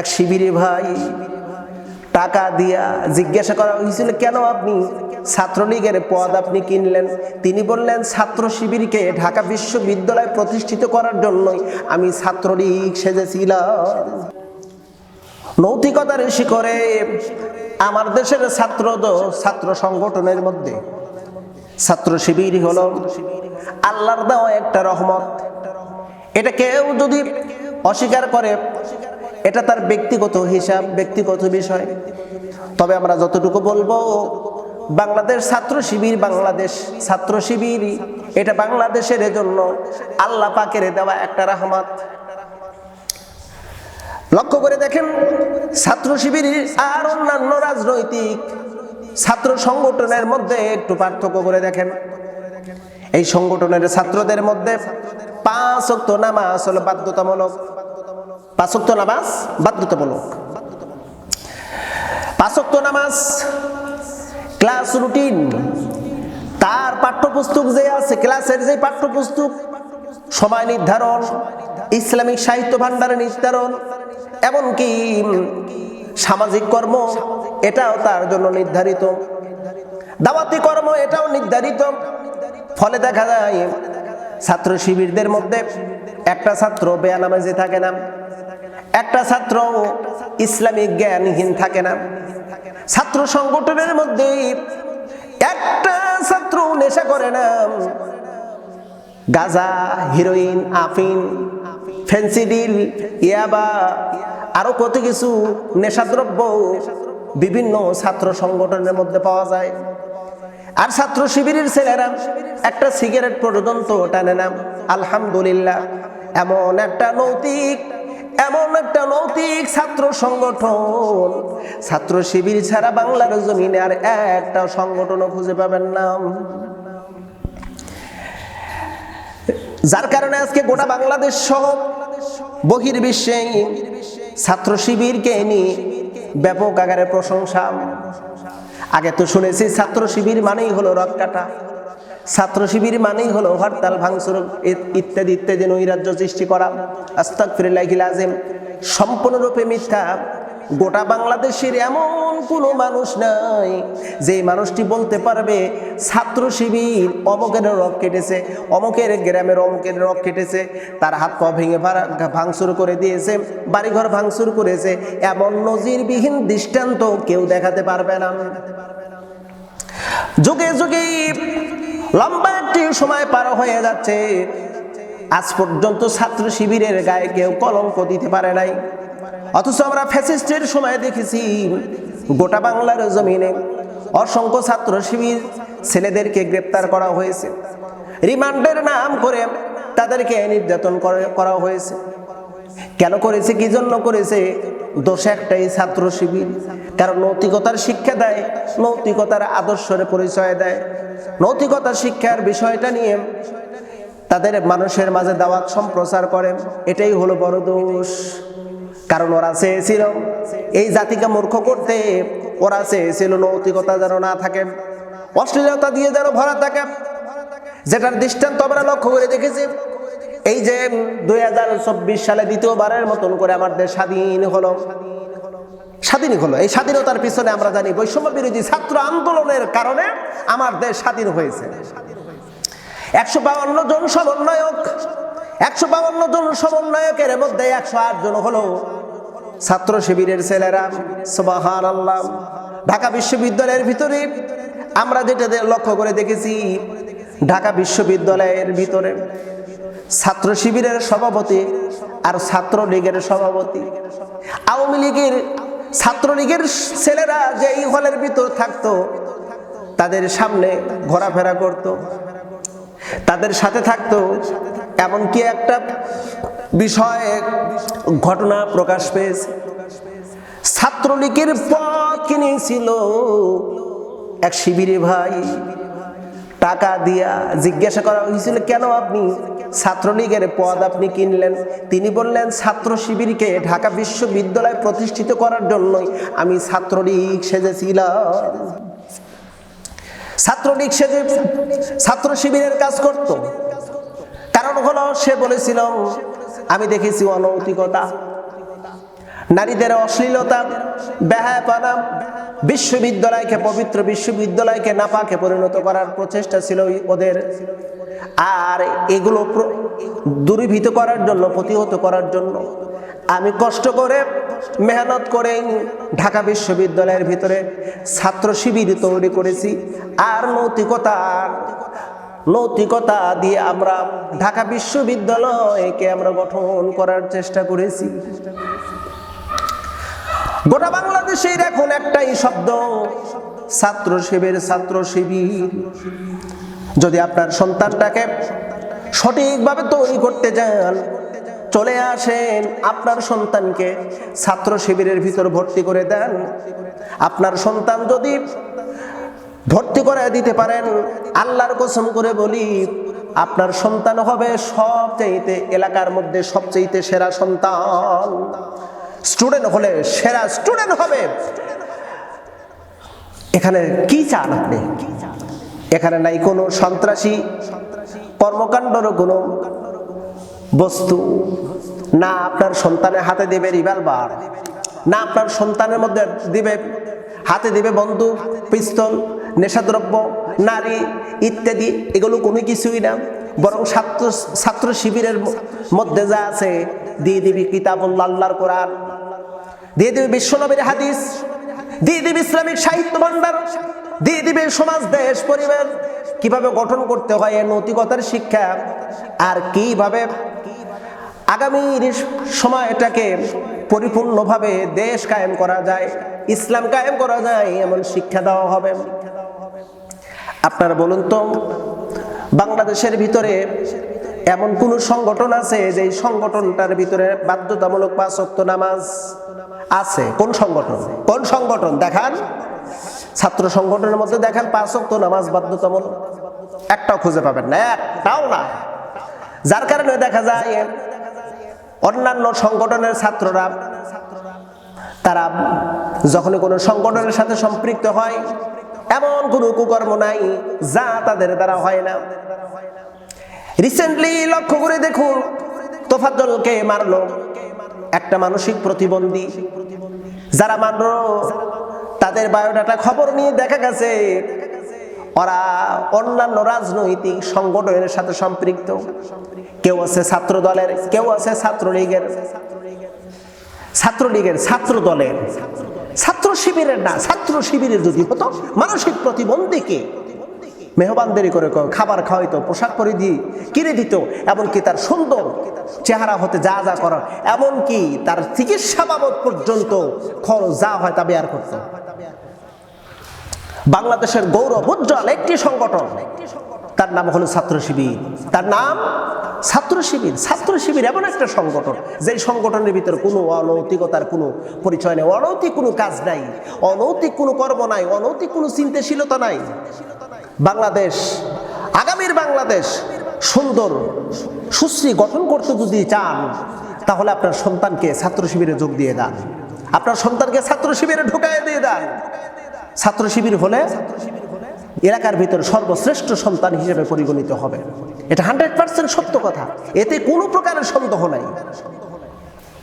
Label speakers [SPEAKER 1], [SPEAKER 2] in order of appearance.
[SPEAKER 1] এক শিবিরে ভাই টাকা দিয়া জিজ্ঞাসা করা হয়েছিল, কেন আপনি ছাত্রলীগের পদ আপনি কিনলেন? তিনি বললেন, ছাত্র শিবিরকে ঢাকা বিশ্ববিদ্যালয় প্রতিষ্ঠিত করার জন্যই আমি ছাত্রলীগ সেজেছিলাম। নৈতিকতার শিখরে আমার দেশের ছাত্র ছাত্র সংগঠনের মধ্যে। ছাত্র শিবির হলো আল্লাহর দেওয়া একটা রহমত। এটা কেউ যদি অস্বীকার করে, এটা তার ব্যক্তিগত হিসাব, ব্যক্তিগত বিষয়। তবে আমরা যতটুকু বলব, বাংলাদেশ ছাত্র শিবির বাংলাদেশ, ছাত্র শিবির, এটা বাংলাদেশের জন্য আল্লাহ পাকের দেওয়া একটা রহমত। লক্ষ্য করে দেখেন, ছাত্র শিবির আর অন্যান্য রাজনৈতিক ছাত্র সংগঠনের মধ্যে একটু পার্থক্য করে দেখেন। এই সংগঠনের ছাত্রদের মধ্যে পাঁচ অক্ত নামাজ হলো বাধ্যতামূলক। পাঁচ অক্ত নামাজ বাধ্যতামূলক। পাঁচ অক্ত নামাজ, ক্লাস রুটিন। তার পাঠ্যপুস্তক যে আছে, ক্লাসের যে পাঠ্যপুস্তক, সময় নির্ধারণ, ইসলামিক সাহিত্য ভাণ্ডারের নির্ধারণ, এমনকি সামাজিক কর্ম, এটাও তার জন্য নির্ধারিত। দাওয়াতি কর্ম, এটাও নির্ধারিত। ফলে দেখা যায় ছাত্র শিবিরদের মধ্যে একটা ছাত্র বেয়ানামাজি থাকে না, একটা ছাত্র ইসলামিক জ্ঞানহীন থাকে না। ছাত্র সংগঠনের মধ্যে একটা ছাত্র নেশা করে না। গাজা, হিরোইন আফিন ফেন্সিডিল ইয়াবা, আরও কত কিছু নেশাদ্রব্য বিভিন্ন ছাত্র সংগঠনের মধ্যে পাওয়া যায়। আর ছাত্র শিবিরের ছেলেরা একটা সিগারেট পর্যন্ত টানে না। আলহামদুলিল্লাহ, এমন একটা নৈতিক, এমন একটা নৈতিক ছাত্র সংগঠন। ছাত্র শিবির ছাড়া বাংলার জমিনে আর একটা সংগঠনও খুঁজে পাবেন না। যার কারণে আজকে গোটা বাংলাদেশ সহ বহির্বিশ্বে ছাত্র শিবিরকে নিয়ে ব্যাপক আকারে প্রশংসা। আগে তো শুনেছি ছাত্র শিবির মানেই হলো রথ কাটা। ছাত্র শিবির মানেই হলো হরতাল, ভাঙচুর ইত্যাদি ইত্যাদি নৈরাজ্য সৃষ্টি করা। আস্তাক ফিরে লাগিল আজেম সম্পূর্ণরূপে মিথ্যা। গোটা বাংলাদেশের এমন কোনো মানুষ নাই যে মানুষটি বলতে পারবে, ছাত্র শিবির অমকের রক কেটেছে, অমকের গ্রামের অমকের রক কেটেছে, তার হাত পা ভেঙে ভাঙচুর করে দিয়েছে, বাড়িঘর ভাঙচুর করেছে, এমন নজিরবিহীন দৃষ্টান্ত কেউ দেখাতে পারবে না। যুগে যুগে লম্বা একটি সময় পার হয়ে যাচ্ছে। আজ পর্যন্ত ছাত্র শিবিরের গায়ে কেউ কলঙ্ক দিতে পারে নাই। অথচ আমরা ফ্যাসিস্টের সময় দেখেছি, গোটা বাংলার জমিনে অসংখ্য ছাত্র শিবির ছেলেদেরকে গ্রেপ্তার করা হয়েছে। রিমান্ডের নাম করে তাদেরকে নির্যাতন করে- হয়েছে। কেন করেছে, কি জন্য করেছে, দোষ একটাই ছাত্র শিবির। কারণ নৈতিকতার শিক্ষা দেয়, নৈতিকতার আদর্শের পরিচয় দেয়। নৈতিকতার শিক্ষার বিষয়টা নিয়ে তাদের মানুষের মাঝে দাওয়াত সম্প্রচার করে এটাই হলো বড় দোষ। কারণ ওরা চেয়েছিল, এই জাতিকে মূর্খ করতে ওরা চেয়েছিল নৈতিকতা যেন না থাকে, অশ্লীলতা দিয়ে যেন ভরা থাকে। যেটার দৃষ্টান্ত আমরা লক্ষ্য করে দেখেছি, এই যে দু হাজার চব্বিশ সালে দ্বিতীয়বারের মতন করে আমার দেশ স্বাধীন হলো। স্বাধীন হলো, এই স্বাধীনতার পিছনে আমরা জানি বৈষম্য বিরোধী ছাত্র আন্দোলনের কারণে আমার দেশ স্বাধীন হয়েছে। একশো বাউন্ন জন সমন্বয়ক, একশো বাউন্ন জন সমন্বয়কের মধ্যে একশো আট জন হলো ছাত্র শিবিরের ছেলেরা সুবাহান আল্লাহ ঢাকা বিশ্ববিদ্যালয়ের ভিতরে আমরা যেটা লক্ষ্য করে দেখেছি, ঢাকা বিশ্ববিদ্যালয়ের ভিতরে ছাত্র শিবিরের সভাপতি আর ছাত্র লীগের সভাপতি। আওয়ামী লীগের ছাত্রলীগের ছেলেরা যে এই হলের ভিতর থাকতো, তাদের সামনে ঘোরাফেরা করত। তাদের সাথে থাকতো, এমনকি একটা বিষয় ঘটনা প্রকাশ পেয়েছে। ছাত্রলীগের পথ কিনেছিল এক শিবিরে ভাই। টাকা দিয়া জিজ্ঞাসা করা হয়েছিল, কেন আপনি ছাত্রলীগের পদ আপনি কিনলেন? তিনি বললেন, ছাত্র শিবিরকে ঢাকা বিশ্ববিদ্যালয় প্রতিষ্ঠিত করার জন্যই আমি ছাত্রলীগ সেজেছিলাম। ছাত্রলীগ সেজে ছাত্র শিবিরের কাজ করত। কারণ হলো সে বলেছিল আমি দেখেছি অনৈতিকতা, নারীদের অশ্লীলতা ব্যাহাপানা বিশ্ববিদ্যালয়কে, পবিত্র বিশ্ববিদ্যালয়কে নাপাকে পরিণত করার প্রচেষ্টা ছিল ওদের। আর এগুলো দূরীভূত করার জন্য, প্রতিহত করার জন্য আমি কষ্ট করে, মেহনত করে ঢাকা বিশ্ববিদ্যালয়ের ভিতরে ছাত্র শিবির তৈরি করেছি। আর নৈতিকতার নৈতিকতা দিয়ে আমরা ঢাকা বিশ্ববিদ্যালয়কে আমরা গঠন করার চেষ্টা করেছি। গোটা বাংলাদেশের এখন একটাই শব্দ, ছাত্র শিবির ছাত্র শিবির যদি আপনার সন্তানটাকে সঠিকভাবে তৈরি করতে যান চলে আসেন, আপনার সন্তানকে ছাত্র শিবিরের ভিতর ভর্তি করে দেন। আপনার সন্তান যদি ভর্তি করে দিতে পারেন। আল্লাহর কসম করে বলি, আপনার সন্তান হবে সবচাইতে এলাকার মধ্যে সবচাইতে সেরা সন্তান। স্টুডেন্ট হলে সেরা স্টুডেন্ট হবে। এখানে কি চান আপনি? এখানে নাই কোনো সন্ত্রাসী, কর্মকাণ্ডর কোনো বস্তু, না আপনার সন্তানের হাতে দেবে রিভলভার না আপনার সন্তানের মধ্যে দিবে, হাতে দিবে বন্দুক পিস্তল নেশাদ্রব্য, নারী ইত্যাদি, এগুলো কোনো কিছুই না। বরং ছাত্র ছাত্র শিবিরের মধ্যে যা আছে, দিয়ে দিবি কিতাবুল্লাহ, আল্লাহর কোরআন। দিয়ে দিবি বিশ্বনবীর হাদিস। দিয়ে দিবি ইসলামিক সাহিত্য ভান্ডার। দিয়ে দিবে সমাজ, দেশ, পরিবার। কীভাবে গঠন করতে হয় এর নৈতিকতার শিক্ষা? আর কীভাবে আগামীর সময়টাকে পরিপূর্ণভাবে দেশ কায়েম করা যায়, ইসলাম কায়েম করা যায়, এমন শিক্ষা দেওয়া হবে। আপনারা বলুন তো, বাংলাদেশের ভিতরে এমন কোন সংগঠন আছে যে সংগঠনটার ভিতরে বাধ্যতামূলক পাঁচ ওয়াক্ত নামাজ আছে? কোন সংগঠন? কোন সংগঠন? দেখান। ছাত্র সংগঠনের মধ্যে দেখেন, পাঁচ ওয়াক্ত নামাজ বাধ্যতামূলক। একটাও খুঁজে পাবেন না, একটাও না। যার কারণে দেখা যায় অন্যান্য সংগঠনের ছাত্ররা, তারা যখনই কোনো সংগঠনের সাথে সম্পৃক্ত হয় এমন কোনো কুকর্ম নাই যা তাদের দ্বারা হয় না। রিসেন্টলি লক্ষ্য করে দেখুন, তোফাজ্জলকে মারলো একটা মানসিক প্রতিবন্ধী। যারা মারল, তাদের বায়োডাটা খবর নিয়ে দেখা গেছে, ওরা অন্যান্য রাজনৈতিক সংগঠনের সাথে সম্পৃক্ত। কেউ আছে ছাত্র দলের কেউ আছে ছাত্রলীগের। ছাত্রলীগের ছাত্র দলের ছাত্র শিবিরের না, ছাত্র শিবিরের যদি হতো, মানসিক প্রতিবন্ধীকে মেহবানদারি করে খাবার খাওয়াইতো, পোশাক পরে দিয়ে কিনে দিত, এমনকি তার সুন্দর চেহারা হতে যা যা করার এমনকি তার চিকিৎসা বাবদ পর্যন্ত খরচ যা হয় তা বেয়ার করতো। বাংলাদেশের গৌরব উজ্জ্বল একটি সংগঠন, তার নাম হলো ছাত্র শিবির। তার নাম ছাত্র শিবির ছাত্র শিবির এমন একটা সংগঠন যে সংগঠনের ভিতরে কোনো অনৈতিকতার কোনো পরিচয় নেই, অনৈতিক কোনো কাজ নাই, অনৈতিক কোনো কর্ম নাই, অনৈতিক কোনো চিন্তাশীলতা নাই। বাংলাদেশ, আগামীর বাংলাদেশ সুন্দর, সুশ্রী গঠন করতে যদি চান, তাহলে আপনার সন্তানকে ছাত্র শিবিরে যোগ দিয়ে দেন। আপনার সন্তানকে ছাত্র শিবিরে ঢুকাই দিয়ে দেন। ছাত্র শিবির হলে এলাকার ভিতরে সর্বশ্রেষ্ঠ সন্তান হিসেবে পরিগণিত হবে। এটা হান্ড্রেড পার্সেন্ট সত্য কথা। এতে কোনো প্রকারের সন্দেহ নাই।